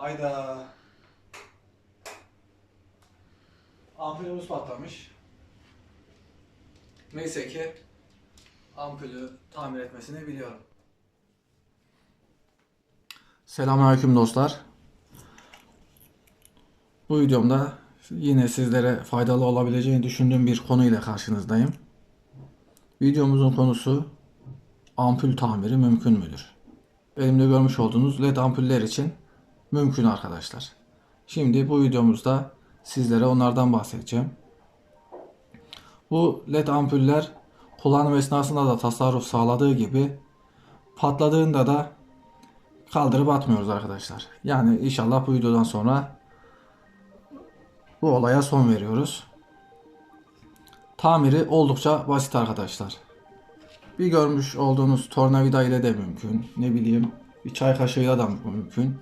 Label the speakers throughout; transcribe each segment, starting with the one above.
Speaker 1: Hayda. Ampulümüz patlamış. Neyse ki ampulü tamir etmesini biliyorum. Selamünaleyküm dostlar. Bu videomda yine sizlere faydalı olabileceğini düşündüğüm bir konuyla karşınızdayım. Videomuzun konusu ampul tamiri mümkün müdür? Elimde görmüş olduğunuz led ampuller için mümkün arkadaşlar. Şimdi bu videomuzda sizlere onlardan bahsedeceğim. Bu led ampuller kullanım esnasında da tasarruf sağladığı gibi patladığında da kaldırıp atmıyoruz arkadaşlar. Yani inşallah bu videodan sonra bu olaya son veriyoruz. Tamiri oldukça basit arkadaşlar. Bir görmüş olduğunuz tornavida ile de mümkün. Ne bileyim bir çay kaşığıyla da mümkün.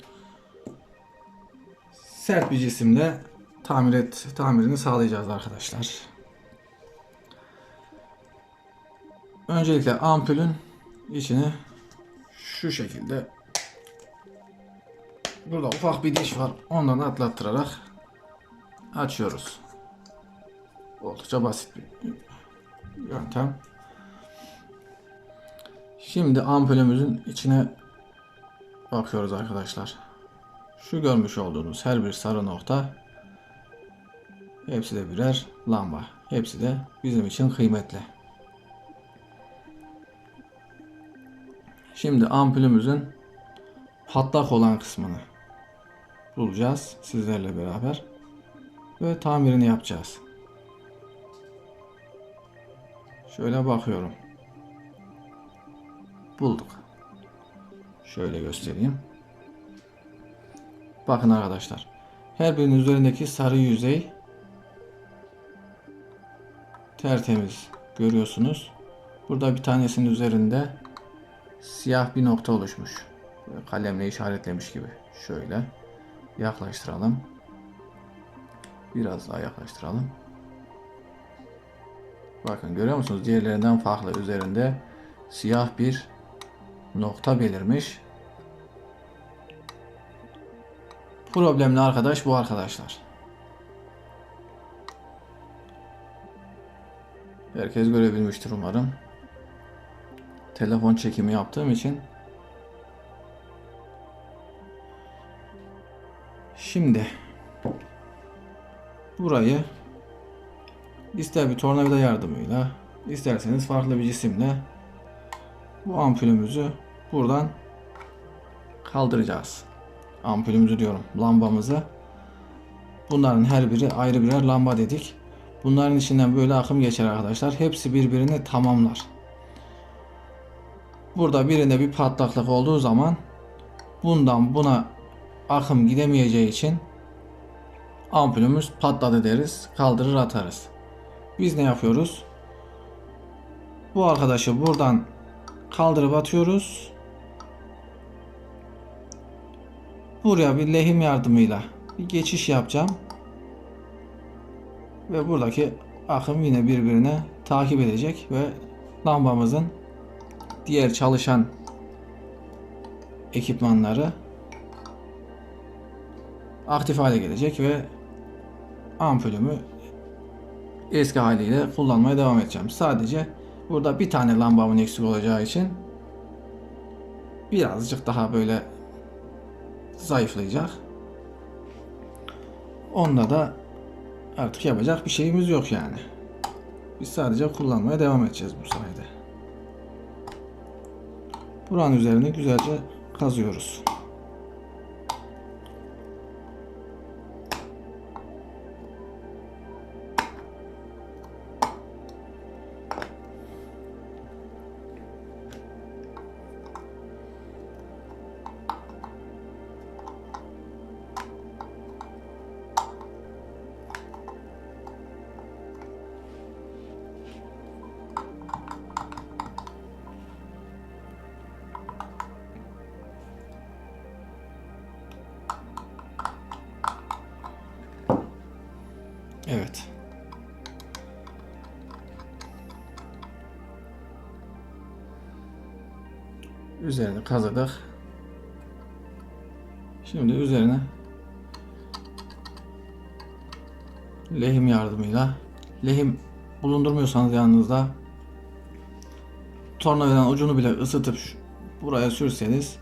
Speaker 1: Sert bir cisimle tamir et, tamirini sağlayacağız arkadaşlar. Öncelikle ampulün içini şu şekilde burada ufak bir diş var. Ondan atlattırarak açıyoruz. Oldukça basit bir yöntem. Şimdi ampulümüzün içine bakıyoruz arkadaşlar. Şu görmüş olduğunuz her bir sarı nokta hepsi de birer lamba. Hepsi de bizim için kıymetli. Şimdi ampulümüzün patlak olan kısmını bulacağız sizlerle beraber ve tamirini yapacağız. Şöyle bakıyorum. Bulduk. Şöyle göstereyim. Bakın arkadaşlar. Her birinin üzerindeki sarı yüzey tertemiz görüyorsunuz. Burada bir tanesinin üzerinde siyah bir nokta oluşmuş. Kalemle işaretlemiş gibi. Şöyle yaklaştıralım. Biraz daha yaklaştıralım. Bakın görüyor musunuz? Diğerlerinden farklı üzerinde siyah bir nokta belirmiş. Problemli arkadaş bu arkadaşlar. Herkes görebilmiştir umarım. Telefon çekimi yaptığım için. Şimdi burayı ister bir tornavida yardımıyla isterseniz farklı bir cisimle bu ampulümüzü buradan kaldıracağız. Ampulümüzü diyorum, lambamızı. Bunların her biri ayrı birer lamba dedik. Bunların içinden böyle akım geçer arkadaşlar. Hepsi birbirini tamamlar. Burada birinde bir patlaklık olduğu zaman bundan buna akım gidemeyeceği için ampulümüz patladı deriz. Kaldırır atarız. Biz ne yapıyoruz? Bu arkadaşı buradan kaldırıp atıyoruz. Buraya bir lehim yardımıyla bir geçiş yapacağım. Ve buradaki akım yine birbirine takip edecek ve lambamızın diğer çalışan ekipmanları aktif hale gelecek ve ampulümü eski haliyle kullanmaya devam edeceğim. Sadece burada bir tane lambamın eksik olacağı için birazcık daha böyle zayıflayacak. Onda da artık yapacak bir şeyimiz yok yani. Biz sadece kullanmaya devam edeceğiz bu sayede. Buranın üzerine güzelce kazıyoruz. Üzerini kazıdık. Şimdi üzerine lehim yardımıyla lehim bulundurmuyorsanız yanınızda tornavidanın ucunu bile ısıtıp buraya sürseniz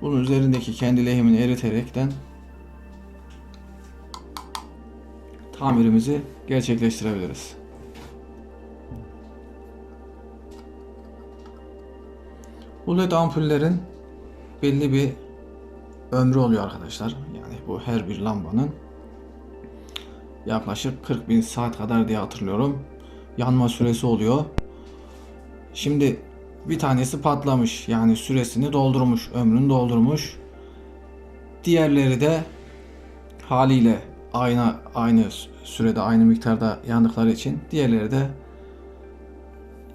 Speaker 1: bunun üzerindeki kendi lehimini eriterekten tamirimizi gerçekleştirebiliriz. Bu led ampullerin belli bir ömrü oluyor arkadaşlar. Yani bu her bir lambanın yaklaşık 40 bin saat kadar diye hatırlıyorum. Yanma süresi oluyor. Şimdi bir tanesi patlamış. Yani süresini doldurmuş, ömrünü doldurmuş. Diğerleri de haliyle aynı aynı sürede aynı miktarda yandıkları için diğerleri de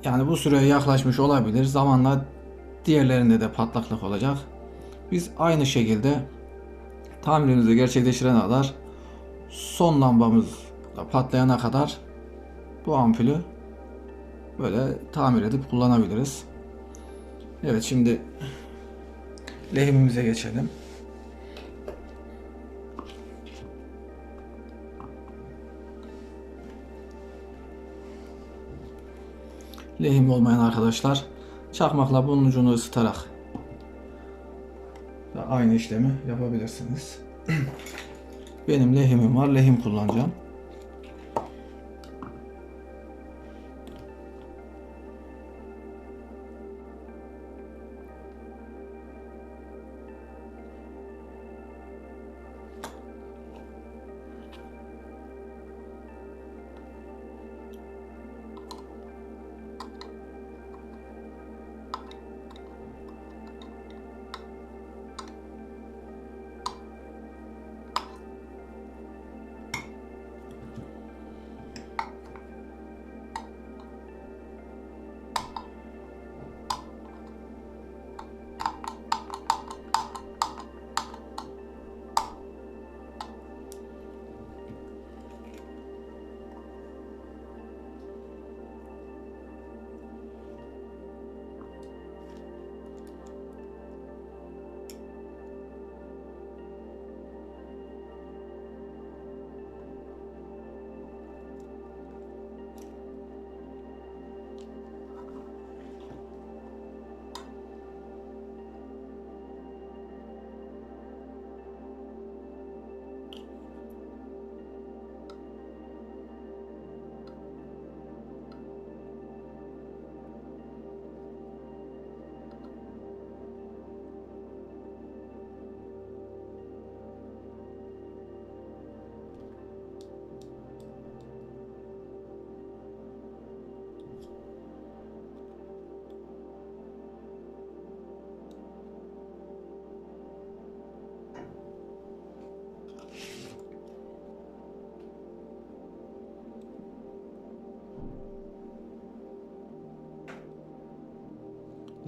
Speaker 1: yani bu süreye yaklaşmış olabilir. Zamanla diğerlerinde de patlaklık olacak. Biz aynı şekilde tamirimizi gerçekleştirene kadar son lambamız da patlayana kadar bu ampulü böyle tamir edip kullanabiliriz. Evet şimdi lehimimize geçelim. Lehim olmayan arkadaşlar çakmakla bunun ucunu ısıtarak da aynı işlemi yapabilirsiniz. Benim lehimim var. Lehim kullanacağım.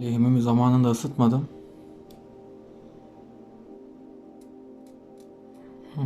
Speaker 1: Lehimimi zamanında ısıtmadım. Hı.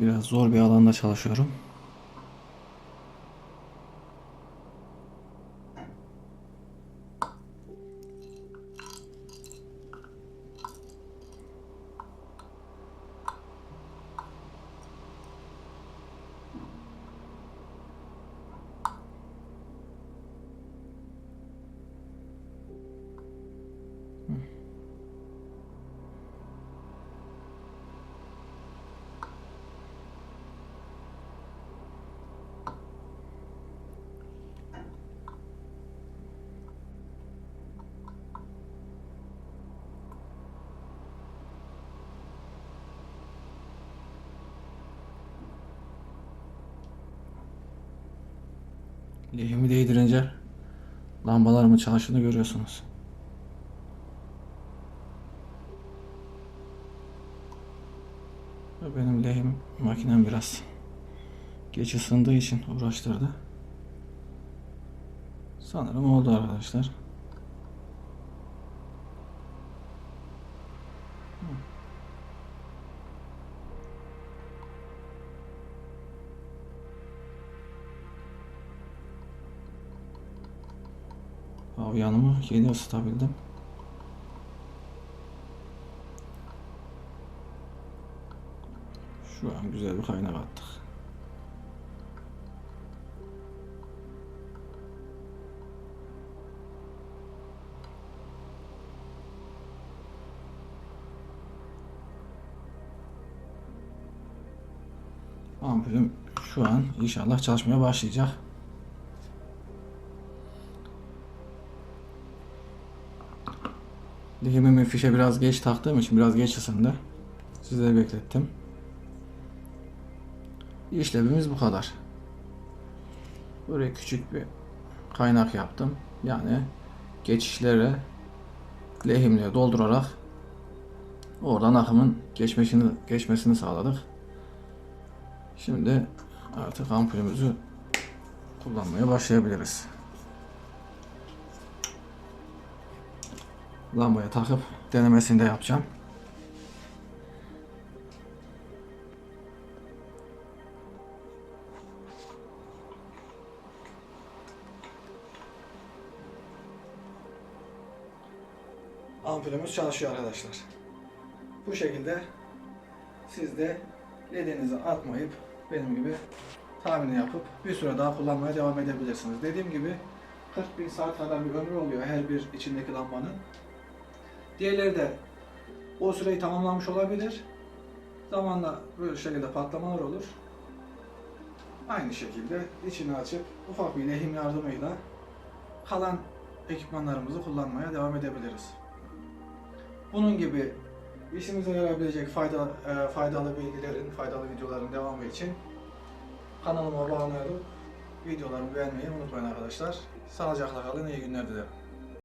Speaker 1: Biraz zor bir alanda çalışıyorum. Lehimi değdirince lambalarımın çalıştığını görüyorsunuz. Benim lehim makinem biraz geç ısındığı için uğraştırdı. Sanırım oldu arkadaşlar. Avyanımı yeni ısıtabildim. Şu an güzel bir kaynak attık. Ampulüm şu an inşallah çalışmaya başlayacak. Lehimimin fişe biraz geç taktığım için biraz geç ısındı. Sizleri beklettim. İşlevimiz bu kadar. Buraya küçük bir kaynak yaptım. Yani geçişlere lehimle doldurarak oradan akımın geçmesini geçmesini sağladık. Şimdi artık ampulümüzü kullanmaya başlayabiliriz. Lambaya takıp denemesini de yapacağım. Ampulümüz çalışıyor arkadaşlar. Bu şekilde siz de ledinizi atmayıp benim gibi tahmini yapıp bir süre daha kullanmaya devam edebilirsiniz. Dediğim gibi 40 bin saat kadar bir ömrü oluyor her bir içindeki lambanın. Diğerleri de o süreyi tamamlamış olabilir. Zamanla böyle şekilde patlamalar olur. Aynı şekilde içini açıp ufak bir lehim yardımıyla kalan ekipmanlarımızı kullanmaya devam edebiliriz. Bunun gibi işimize yarayabilecek fayda, e, faydalı bilgilerin, faydalı videoların devamı için kanalıma abone olup videolarımı beğenmeyi unutmayın arkadaşlar. Sağlıcakla kalın, iyi günler dilerim.